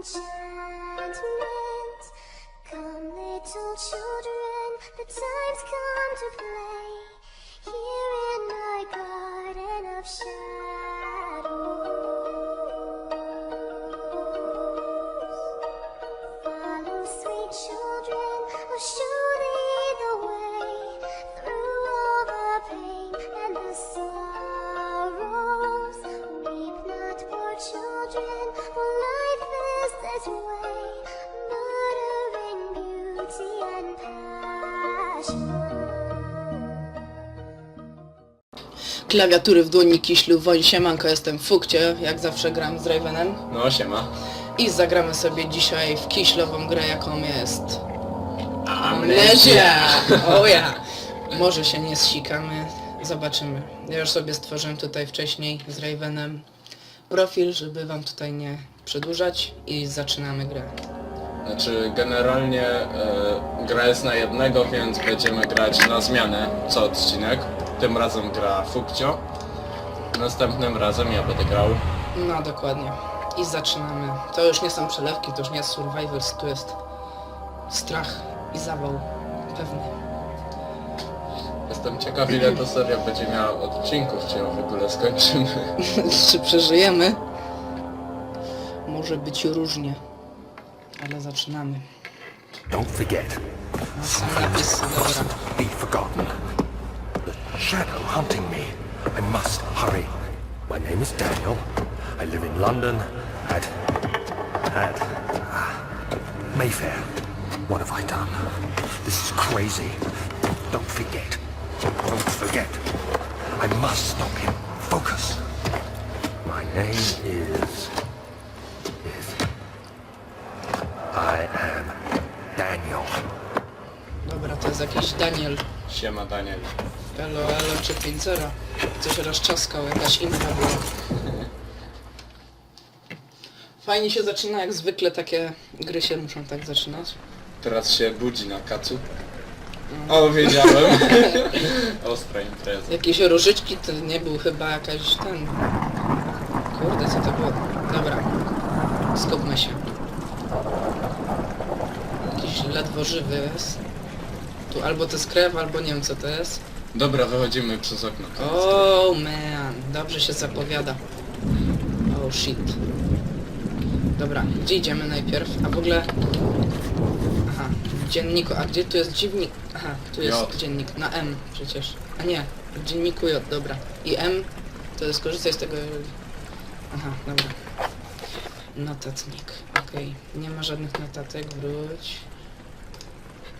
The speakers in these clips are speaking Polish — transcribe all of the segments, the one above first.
enchantment. Come, little children, the time's come to play. Klawiatury w dłoni kiślu, woń siemanko, jestem w Fukcie, jak zawsze gram z Ravenem No siema. i zagramy sobie dzisiaj w kiślową grę, jaką jest Amnezja! O ja! Może się nie zsikamy, zobaczymy. Ja już sobie stworzyłem tutaj wcześniej z Ravenem profil, żeby wam tutaj nie przedłużać i zaczynamy grę. Znaczy generalnie e, gra jest na jednego, więc będziemy grać na zmianę co odcinek. Tym razem gra Fukcio. Następnym razem ja będę grał. No dokładnie. I zaczynamy. To już nie są przelewki, to już nie jest survivors, tu jest strach i zawał pewny. Jestem ciekaw ile ta seria będzie miała odcinków, czy ją w ogóle skończymy. Czy przeżyjemy? Może być różnie. Ale zaczynamy. Don't forget, No, są napisy, dobra. be forgotten. Shadow hunting me. I must hurry. My name is Daniel. I live in London at at ah, Mayfair. What have I done? This is crazy. Don't forget. Don't forget. I must stop him. Focus. My name is Dobra, to jest jakiś Daniel. Siema Daniel. Elo, elo, czy 5-0. Coś rozczaskał, jakaś infra była. Fajnie się zaczyna, jak zwykle takie gry się muszą tak zaczynać. Teraz się budzi na kacu. O, wiedziałem. Ostra impreza. Jakieś różyczki to nie był chyba jakaś ten... Kurde, co to było? Dobra, skupmy się. Jakiś ledwo żywy jest. Tu albo to jest krew, albo nie wiem co to jest. Dobra, wychodzimy przez okno. Oh man, dobrze się zapowiada. Oh shit. Dobra, gdzie idziemy najpierw? A w ogóle... Aha, w dzienniku, a gdzie tu jest dziennik? Aha, tu jest J. dziennik, na M przecież. A nie, w dzienniku J, dobra. I M to jest korzystaj z tego... Aha, dobra. Notatnik, okej. Nie ma żadnych notatek, wróć.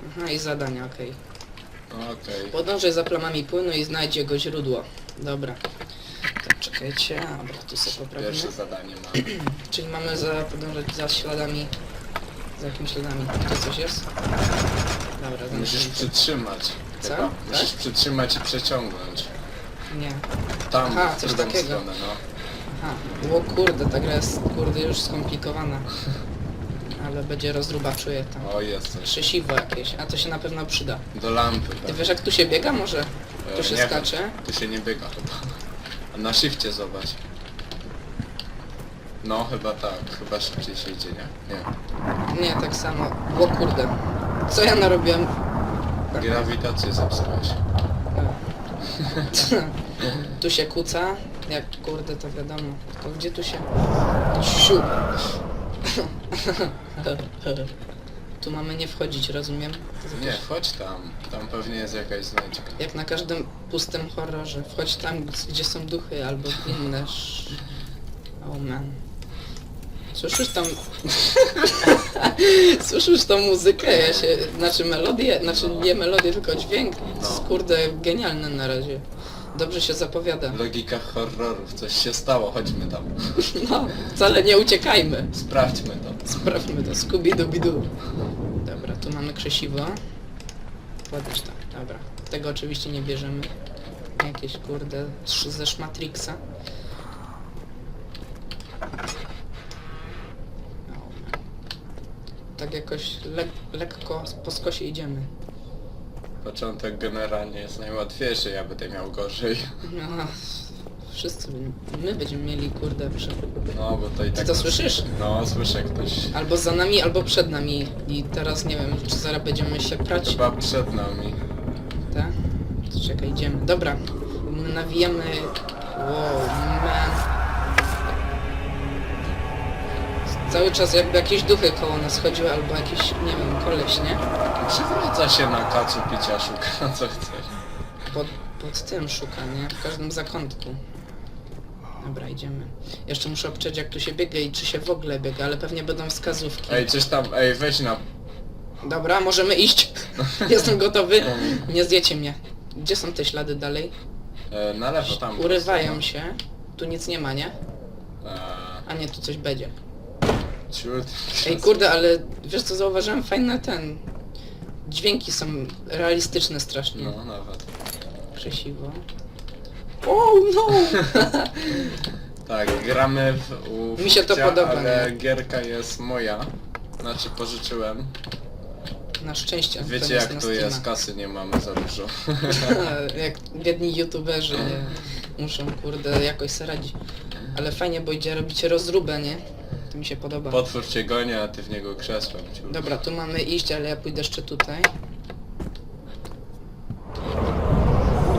Aha, i zadania, okej. Okej. Podążaj za plamami płynu i znajdź jego źródło. Dobra. Tak, czekajcie, dobra, tu sobie poprawimy. Pierwsze zadanie mam. Czyli mamy za, podążać za śladami... Za jakimi śladami? Tu coś jest? Dobra, Musisz zamknijmy. przytrzymać. Co? Chyba. Tak? Musisz przytrzymać i przeciągnąć. Nie. Tam, Aha, w coś drugą takiego. stronę, no. Aha. O kurde, ta gra jest kurde już skomplikowana. Ale będzie rozruba, czuję tam. O, jest coś. Krzesiwo jakieś, a to się na pewno przyda. Do lampy, Ty tak. wiesz jak tu się biega może? Tu E, się nie skacze? Wiem. Tu się nie biega chyba. A na shifcie zobacz. No, chyba tak. Chyba szybciej się idzie, nie? Nie. Nie, tak samo. O kurde. Co ja narobiłem? Grawitację zepsułeś. tu się kuca, jak kurde to wiadomo. Tylko gdzie tu się... Siu. tu mamy nie wchodzić, rozumiem? Nie, chodź tam. Tam pewnie jest jakaś znajdźka. Jak na każdym pustym horrorze. Wchodź tam, gdzie są duchy albo inne... sz- Oh man. Słyszysz tam... Słyszysz tą muzykę? Ja się... Znaczy melodię, znaczy nie melodię, tylko dźwięk. To jest No. kurde genialne na razie. Dobrze się zapowiada. W logikach horrorów coś się stało, chodźmy tam. No, wcale nie uciekajmy. Sprawdźmy to. Sprawdźmy to. Scooby-Dooby-Doo. Dobra, tu mamy krzesiwo. Kładziesz tam, dobra. Tego oczywiście nie bierzemy. Jakieś kurde sz- ze Matrixa. Tak jakoś le lekko po skosie idziemy. Początek generalnie jest najłatwiejszy, ja będę miał gorzej. No, Wszyscy, my będziemy mieli, kurde, prze... No, bo to i tak... to nas- słyszysz? No, słyszę ktoś. Albo za nami, albo przed nami. I teraz nie wiem, czy zaraz będziemy się prać. Chyba przed nami. Tak? To Czekaj, idziemy. Dobra. My nawijamy... Wow, man. Cały czas jakby jakieś duchy koło nas chodziły, albo jakiś, nie wiem, koleś, nie? Przywraca się na kacu picia, szuka co chcesz. Pod, pod tym szuka, nie? W każdym zakątku. Dobra, idziemy. Jeszcze muszę obczeć jak tu się biega i czy się w ogóle biega, ale pewnie będą wskazówki. Ej, coś tam, ej, weź na... Dobra, możemy iść. Jestem gotowy. Nie zjecie mnie. Gdzie są te ślady dalej? E, na lewo, tam. Urywają się. Tu nic nie ma, nie? no. E, A nie, tu coś będzie. ciut. Ej, kurde, ale wiesz co zauważyłem? Fajne ten... Dźwięki są realistyczne strasznie. No, nawet. Krzesiwo. Oh no! Tak, gramy w... U Mi się to Fukcia, podoba, Ale nie? gierka jest moja. Znaczy, pożyczyłem. Na szczęście. Wiecie jak na to Steama. jest, kasy nie mamy za dużo. jak biedni youtuberzy muszą, kurde, jakoś sobie radzić. Ale fajnie, bo idzie robić rozróbę, nie? To mi się podoba. Potwór cię goni, a ty w niego krzesłem. Dobra, tu mamy iść, ale ja pójdę jeszcze tutaj.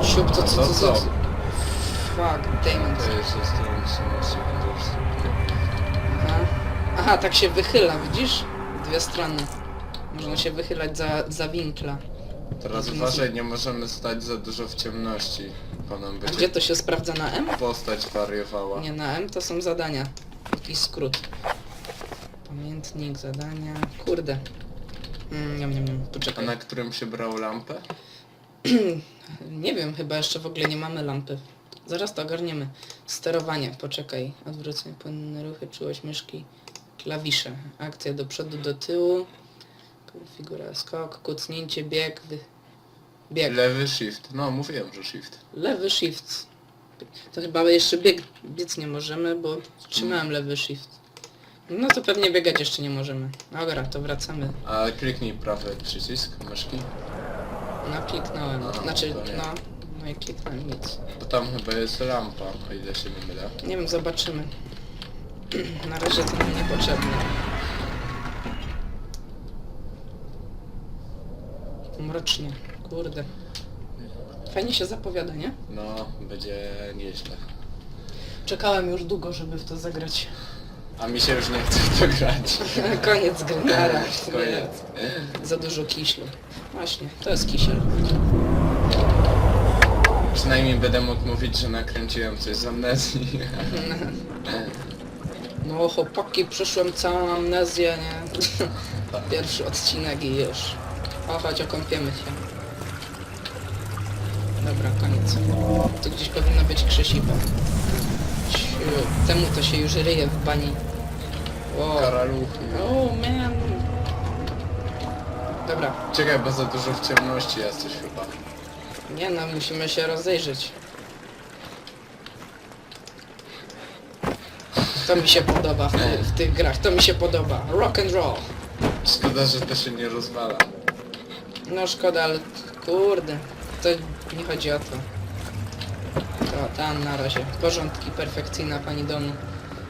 Siup, to co, To co, co? co? Fuck, damn To jest Aha. Aha, tak się wychyla, widzisz? Dwie strony. Można się wychylać za, za winkla. Teraz uważaj, nie możemy stać za dużo w ciemności. Bo nam A będzie gdzie to się sprawdza na M? postać wariowała. Nie, na M to są zadania. Jakiś skrót. Pamiętnik, zadania. Kurde. Mm, nie, nie, nie, A poczekaj. na którym się brał lampę? Nie wiem, chyba jeszcze w ogóle nie mamy lampy. Zaraz to ogarniemy. Sterowanie, poczekaj. Odwrócenie, płynne ruchy, czułość myszki, klawisze. Akcja do przodu, do tyłu. Figura, skok, kucnięcie, bieg, wy... bieg. Lewy shift. No, mówiłem, że shift. Lewy shift. To chyba jeszcze bieg, biec nie możemy, bo trzymałem lewy shift. No to pewnie biegać jeszcze nie możemy. Dobra, to wracamy. A kliknij prawy przycisk myszki. No kliknąłem. Aha, Znaczy, to nie. no. No i kliknąłem nic. Bo tam chyba jest lampa, o ile się nie mylę. Nie wiem, zobaczymy. Na razie to nam niepotrzebne. Mrocznie, kurde. Fajnie się zapowiada, nie? No, będzie nieźle. Czekałem już długo, żeby w to zagrać. A mi się już nie chce w to grać. Koniec gry, nara. Koniec. Za dużo kiślu. Właśnie, to jest kisiel. Przynajmniej będę mógł mówić, że nakręciłem coś z amnezji. No chłopaki, przyszłem całą amnezję, nie? Tak. Pierwszy odcinek i już. O, chodź, okąpiemy się. Dobra, koniec. Tu gdzieś powinno być krzesiwo. Ciu, Temu to się już ryje w bani. Wow. Karaluchy. Oh man. Dobra, Czekaj, bo za dużo w ciemności jesteś chyba. nie no, musimy się rozejrzeć. To mi się podoba w, w tych grach, to mi się podoba. Rock and roll. Szkoda, że to się nie rozwala. No szkoda, ale kurde, to nie chodzi o to. To tam na razie. Porządki, perfekcyjna pani domu.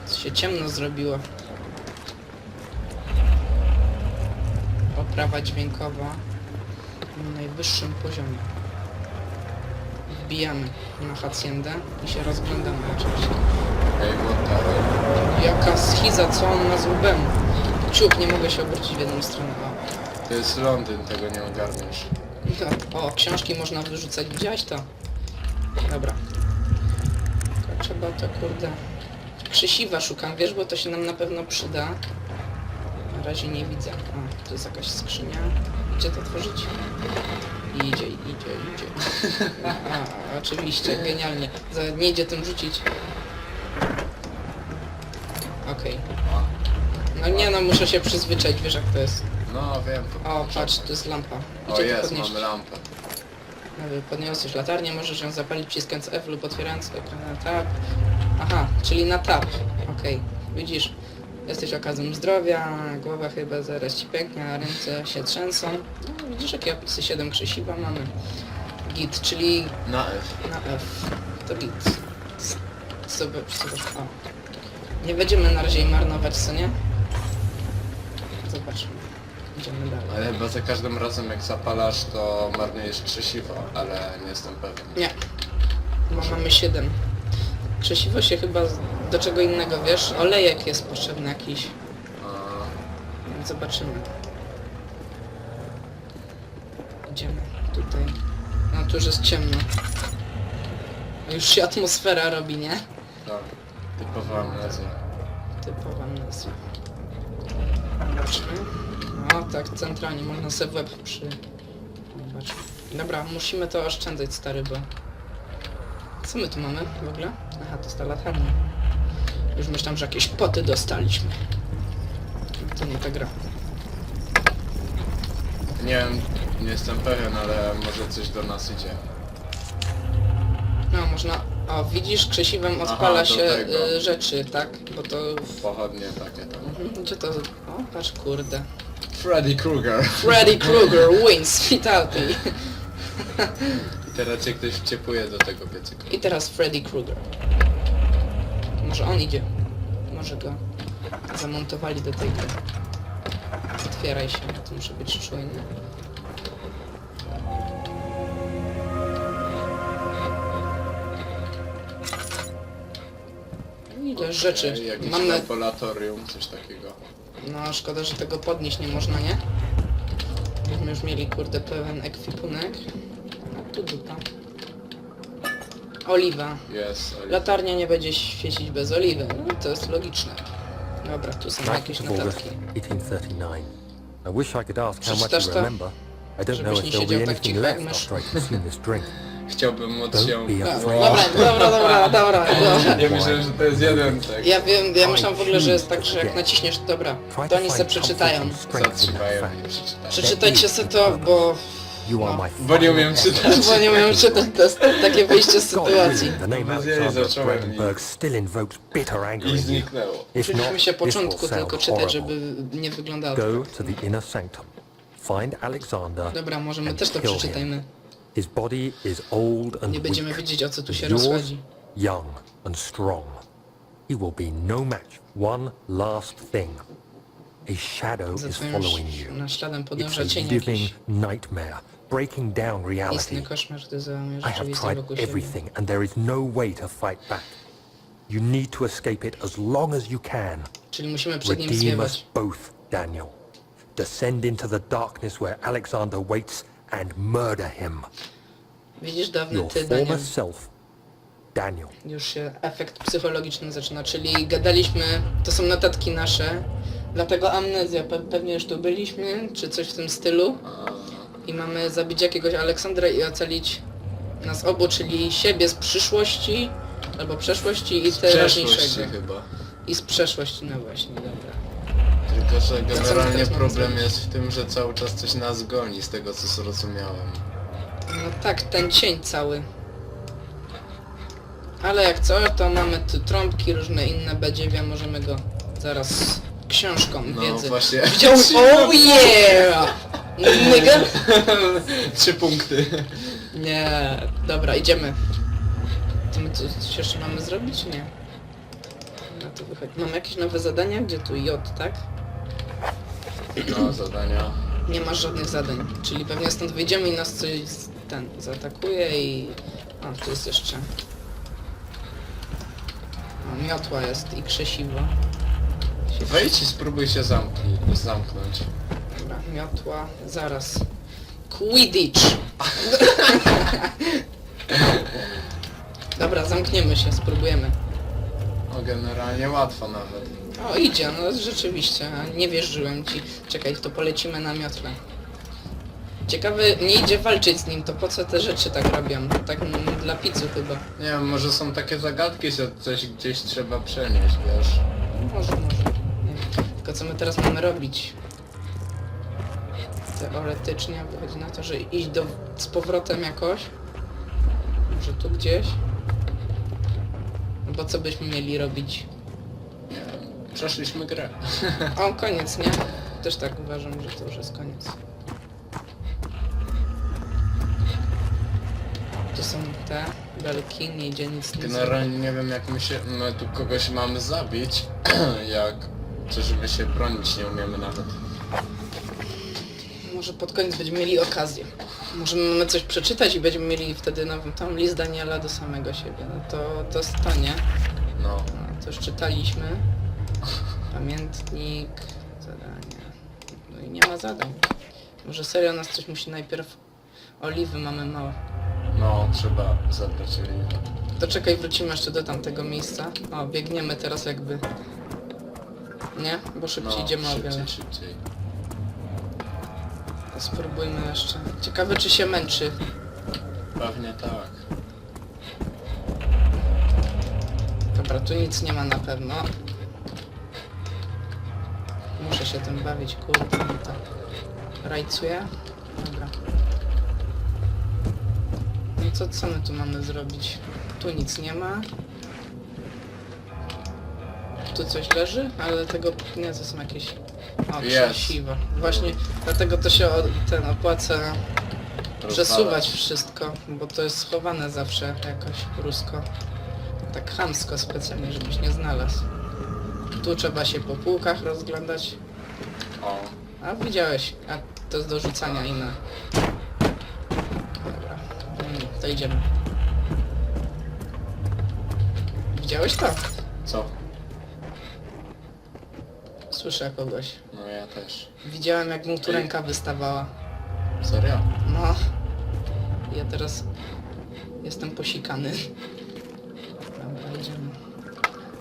Co się ciemno zrobiło. Oprawa dźwiękowa na najwyższym poziomie. Wbijamy na haciendę i się rozglądamy oczywiście. Hell? Jaka schiza, co on ma z łbem? Ciup, nie mogę się obrócić w jedną stronę. To jest Londyn, tego nie ogarniesz. No, O, książki można wyrzucać, widziałeś to? Dobra. Tylko trzeba to, kurde... Krzesiwa szukam, wiesz, bo to się nam na pewno przyda. Na razie nie widzę. O, to jest jakaś skrzynia. Gdzie to tworzyć? Idzie, idzie, idzie. A, oczywiście, genialnie. Za, nie idzie tym rzucić. Okej. No nie no, muszę się przyzwyczaić, wiesz jak to jest. No, wiem. to O, patrz, to jest lampa. O, to jest, podnieść? mamy lampę. Aby Podniosłeś latarnię, możesz ją zapalić wciskając F lub otwierając ekran na tab. Aha, czyli na tab. Okej, widzisz, jesteś okazem zdrowia, głowa chyba zaraz ci pęknie, a ręce się trzęsą. No, widzisz, jakie opisy 7 krzesiwa mamy. Git, czyli Na F. na F. To git. zobacz, zobacz. O. Nie będziemy na razie jej marnować, co nie? Idziemy dalej. Ale chyba za każdym razem jak zapalasz, to marnujesz krzesiwo, ale nie jestem pewien. Nie. Bo mamy 7. Krzesiwo się chyba z- do czego innego, wiesz? Olejek jest potrzebny jakiś. A, Więc zobaczymy. Idziemy tutaj. No tu już jest ciemno. Już się atmosfera robi, nie? tak, typowa amnezja. Typowa nazwa. Zobaczmy. O tak, centralnie można sobie w łeb przy... Dobra, musimy to oszczędzać stary, bo... Co my tu mamy w ogóle? Aha, to jest ta latarnia. Już myślałem, że jakieś poty dostaliśmy. To nie ta gra. Nie wiem, nie jestem pewien, ale może coś do nas idzie. No, można... O, widzisz, krzesiwem Aha, odpala do się tego. y, rzeczy, tak? Bo to... Pochodnie takie tam. Mhm, Gdzie to... O, patrz, kurde. Freddy Krueger. Freddy Krueger wins fatality. I teraz cię ktoś wciepuje do tego piecyka. I teraz Freddy Krueger. Może on idzie. Może go zamontowali do tej gry. Otwieraj się, to muszę być czujny. Ile rzeczy. Jakieś Mamy... laboratorium, coś takiego. No, szkoda, że tego podnieść nie można, nie? Byśmy już mieli, kurde, pełen ekwipunek. A tu dupa. Oliwa. Jest. ale- Latarnia nie będzie świecić bez oliwy. No, to jest logiczne. Dobra, tu są jakieś 19th of August, notatki. 1839. I wish I could ask how much Przeczytasz you to? remember. I don't know Żebyś if nie there'll siedział tak anything cicho jak left mysz. after I consume this drink. Chciałbym móc się... No. Dobra, dobra, dobra, dobra, dobra. Nie myślałem, że to jest jeden tekst. Ja wiem, ja myślałem w ogóle, że jest tak, że jak naciśniesz, dobra, to oni se przeczytają. Zatrzymają przeczytać. Przeczytajcie se to, bo... No. Bo nie umiem czytać. Bo nie umiem czytać, to jest takie wyjście z sytuacji. really, the name Bez jej Alexander zacząłem i- I zniknęło. Not, się początku tylko czytać, żeby nie wyglądało Go tak. to the inner sanctum. Find Alexander Dobra, może my też to przeczytajmy. His body is old and Nie będziemy weak. wiedzieć o co tu się Yours, rozchodzi. young and strong. He will be no match. One last thing. A shadow is following you. It's podąża a cień living jakiś nightmare, breaking down istny reality. koszmar, który załamie I have rzeczywistość tried wokół siebie. everything, and there is no way to fight back. You need to escape it as long as you can. Czyli musimy przed nim Redeem us both, Daniel. Descend into the darkness where Alexander waits and murder him. Widzisz, dawny Your ty, Daniel. former self, Daniel. Już się efekt psychologiczny zaczyna, czyli gadaliśmy, to są notatki nasze, dlatego amnezja, pe pewnie już tu byliśmy, czy coś w tym stylu. I mamy zabić jakiegoś Aleksandra i ocalić nas obu, czyli siebie z przyszłości, albo przeszłości i Przeszłości teraźniejszego. chyba. I z przeszłości, no właśnie, dobra. Tylko, że generalnie problem jest w tym, że cały czas coś nas goni, z tego co zrozumiałem. No tak, ten cień cały. Ale jak co, to mamy tu trąbki, różne inne badziewia, możemy go zaraz książką No wiedzy. właśnie. Widział... Oh yeah! Nigga? Trzy punkty. Nie, dobra, idziemy. To my co, coś jeszcze mamy zrobić? Nie. No to wychodzi. Mamy jakieś nowe zadania? Gdzie tu J, tak? No, zadania. Nie masz żadnych zadań. Czyli pewnie stąd wyjdziemy i nas coś z- ten zaatakuje i... A, tu jest jeszcze... O, miotła jest i krzesiwo. Wejdź i spróbuj się zamknij, zamknąć. Dobra, miotła, zaraz. Quidditch! Dobra, zamkniemy się, spróbujemy. No generalnie łatwo nawet. O, idzie, no rzeczywiście, nie wierzyłem ci. Czekaj, to polecimy na miotle. Ciekawy, nie idzie walczyć z nim, to po co te rzeczy tak robią? Tak mm, dla pizzu chyba. Nie wiem, może są takie zagadki, że coś gdzieś trzeba przenieść, wiesz. Może, może. Nie wiem. Tylko co my teraz mamy robić? Teoretycznie wychodzi na to, że iść do, z powrotem jakoś. Może tu gdzieś. No Bo co byśmy mieli robić? Przeszliśmy grę. O, koniec, nie? Też tak uważam, że to już jest koniec. Tu są te belki, nie idzie nic nie Generalnie nie wiem jak my się... My tu kogoś mamy zabić, jak... To, że my się bronić nie umiemy nawet. Może pod koniec będziemy mieli okazję. Możemy mamy coś przeczytać i będziemy mieli wtedy nową tam list Daniela do samego siebie. No to, to stanie. No. No, to już czytaliśmy. Pamiętnik, zadania. No i nie ma zadań. Może serio nas coś musi najpierw... Oliwy mamy mało. No, trzeba zabrać oliwę. To czekaj, wrócimy jeszcze do tamtego miejsca. O, biegniemy teraz jakby. Nie? Bo szybciej No, idziemy o szybciej, wiele. szybciej. Spróbujmy jeszcze. Ciekawe czy się męczy. Pewnie tak. Dobra, tu nic nie ma na pewno. Się tym bawić, kurde, mi to rajcuje. Dobra. No i co, co my tu mamy zrobić? Tu nic nie ma. Tu coś leży, ale tego nie, to są jakieś... O, Jest. krzesiwa. Właśnie dlatego to się o, ten opłaca przesuwać wszystko, bo to jest schowane zawsze jakoś rusko. Tak chamsko specjalnie, żebyś nie znalazł. Tu trzeba się po półkach rozglądać. O, A widziałeś, a to jest do rzucania inne. Dobra, mm, to idziemy. Widziałeś to? co? Słyszę kogoś. No ja też. Widziałem jak mu tu ręka wystawała. Serio? No. Ja teraz jestem posikany. Dobra, idziemy.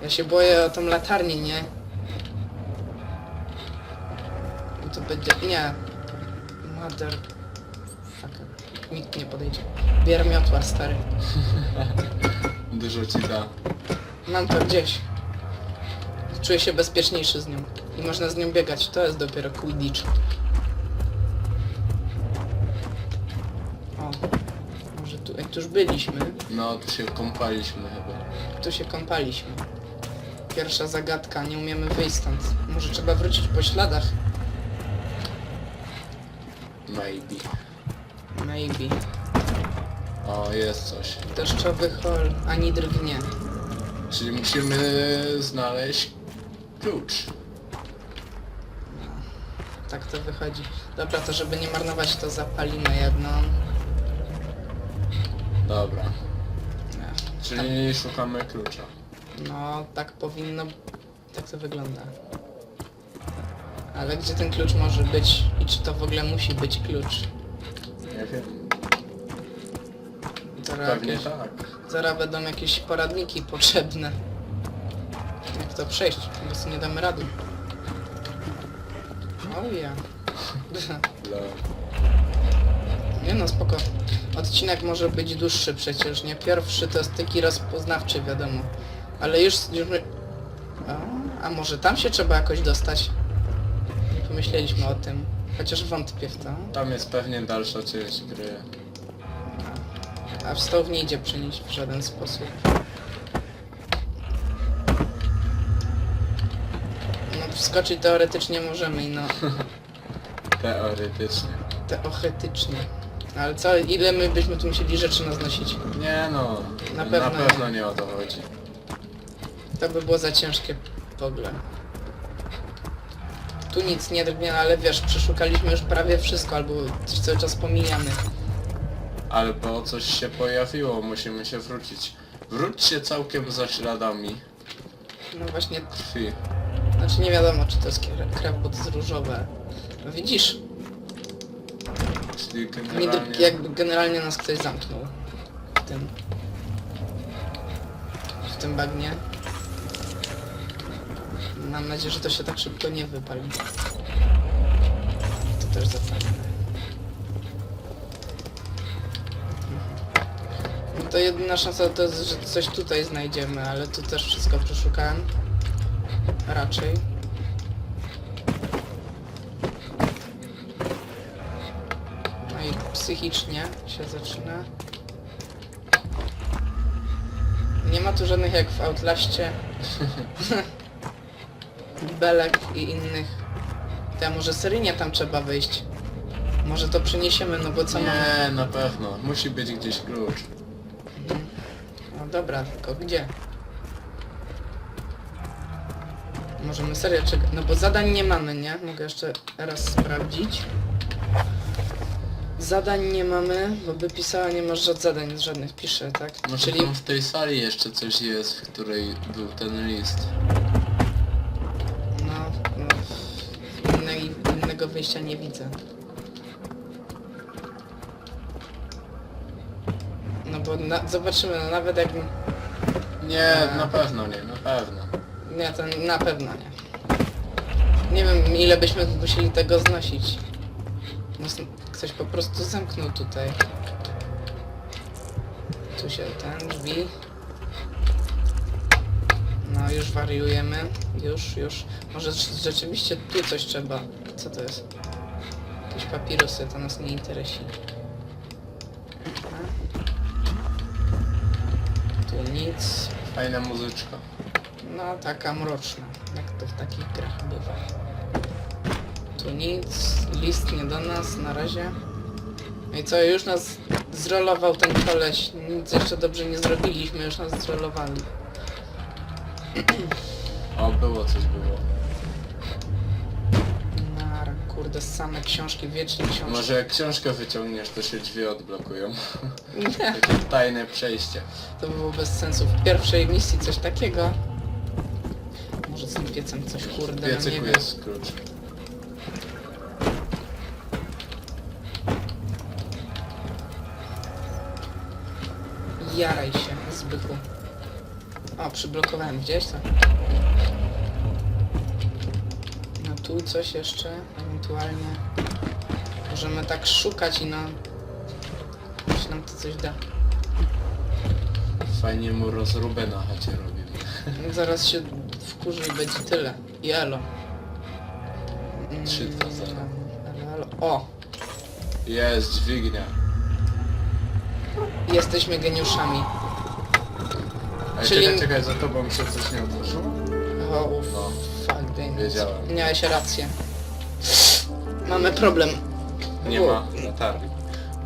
Ja się boję o tą latarnię, nie? Będzie... Nie. Mother... Fucker. Nikt nie podejdzie. Bier miotła, stary. Dużo ci da. Mam to gdzieś. Czuję się bezpieczniejszy z nią. I można z nią biegać. To jest dopiero Quidditch. O. Może tu... Jak tu już byliśmy, No, tu się kąpaliśmy chyba. tu się kąpaliśmy. Pierwsza zagadka, nie umiemy wyjść stąd. Może trzeba wrócić po śladach? Maybe. Maybe. O, jest coś. Deszczowy hol, ani drgnie. Czyli musimy znaleźć klucz. Tak to wychodzi. Dobra, to żeby nie marnować, to zapalimy jedną. Dobra. Nie. Czyli szukamy klucza. No, tak powinno... Tak to wygląda. Ale gdzie ten klucz może być? I czy to w ogóle musi być klucz? Nie wiem. Zaraz, Pewnie jakieś, tak. zaraz będą jakieś poradniki potrzebne. Jak to przejść? Po prostu nie damy rady. Oh yeah. Dla... Nie no, spoko. Odcinek może być dłuższy przecież, nie? Pierwszy to jest taki rozpoznawczy, wiadomo. Ale już... już a, a może tam się trzeba jakoś dostać? Pomyśleliśmy o tym. Chociaż wątpię w to. Tam jest pewnie dalsza część gry. A w stoł nie idzie przenieść w żaden sposób. No wskoczyć teoretycznie możemy i no Teoretycznie. teoretycznie. Ale co, ile my byśmy tu musieli rzeczy naznosić? Nie no. Na Na pewno pewno, nie. nie o to chodzi. To by było za ciężkie w ogóle. Tu nic nie drgnie, ale wiesz, przeszukaliśmy już prawie wszystko, albo coś cały czas pomijamy. Albo coś się pojawiło, musimy się wrócić. Wróćcie całkiem za śladami No właśnie, krwi. znaczy nie wiadomo czy to jest kre- krew, bo to jest różowe. No widzisz, Czyli Nie, generalnie... jakby generalnie nas ktoś zamknął w tym w tym bagnie. Mam nadzieję, że to się tak szybko nie wypali. To też zapalimy. No to jedyna szansa to jest, że coś tutaj znajdziemy, ale tu też wszystko przeszukałem. Raczej. No i psychicznie się zaczyna. Nie ma tu żadnych jak w Outlaście. Belek i innych. To ja może seryjnie tam trzeba wyjść. Może to przeniesiemy, no bo co mamy? Nie, na pewno. Musi być gdzieś klucz. No dobra, tylko gdzie? Możemy serio czekać, no bo zadań nie mamy, nie? Mogę jeszcze raz sprawdzić. Zadań nie mamy, bo by pisała nie masz żadnych zadań, żadnych pisze, tak? Może Czyli tam w tej sali jeszcze coś jest, w której był ten list. no, no innej, innego wyjścia nie widzę. No bo na, zobaczymy, no nawet jak... Nie, na pewno nie, na pewno. Nie, to na pewno nie. Nie wiem ile byśmy musieli tego znosić. Ktoś po prostu zamknął tutaj. Tu się ten drzwi. No już wariujemy. Już, już. Może rz- rzeczywiście tu coś trzeba. Co to jest? Jakieś papirosy, to nas nie interesuje. Tu nic. Fajna muzyczka. No, taka mroczna, jak to w takich grach bywa. Tu nic, list nie do nas na razie. No i co, już nas zrolował ten koleś. Nic jeszcze dobrze nie zrobiliśmy, już nas zrolowali. O, było coś było. Kurde, same książki, wiecznie książki. Może jak książkę wyciągniesz, to się drzwi odblokują. Nie, Takie tajne przejście. to by było bez sensu. W pierwszej misji coś takiego. Może z tym piecem coś, kurde, no nie piecyku wiem. jest klucz. Jaraj się, Zbychu. O, przyblokowałem gdzieś to. No tu coś jeszcze, ewentualnie. Możemy tak szukać i na... Może nam to coś da. Fajnie mu rozróbę na chacie robimy. No, Zaraz się wkurzy i będzie tyle. I elo. Mm, 3, 2, 0. elo, elo. O! Jest dźwignia. Jesteśmy geniuszami. Ej, Czyli- czekaj, czekaj, za tobą się coś nie otworzyło? O, No. fuck, damn it. Wiedziałem. Miałeś rację. Mamy problem. Nie ma latarni.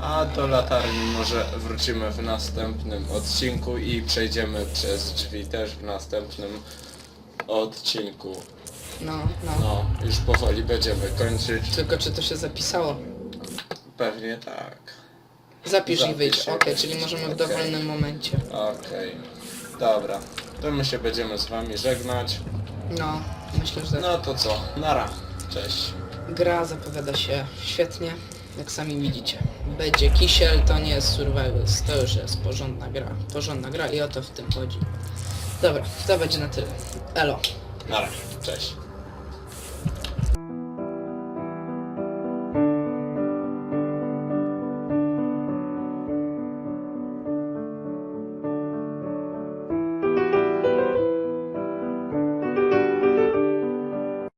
A do latarni może wrócimy w następnym odcinku i przejdziemy przez drzwi też w następnym odcinku. No, no. No, już powoli będziemy kończyć. Tylko czy to się zapisało? Pewnie tak. Zapisz i Zapisz wyjdź. Okej, wyjdź. czyli możemy w Okej. dowolnym momencie. Okej. Dobra. To my się będziemy z wami żegnać. No, myślę, że No to co? Nara. Cześć. Gra zapowiada się świetnie, jak sami widzicie. Będzie kisiel, to nie jest survivals, to już jest porządna gra. Porządna gra i o to w tym chodzi. Dobra, to będzie na tyle. Elo. Nara. Cześć.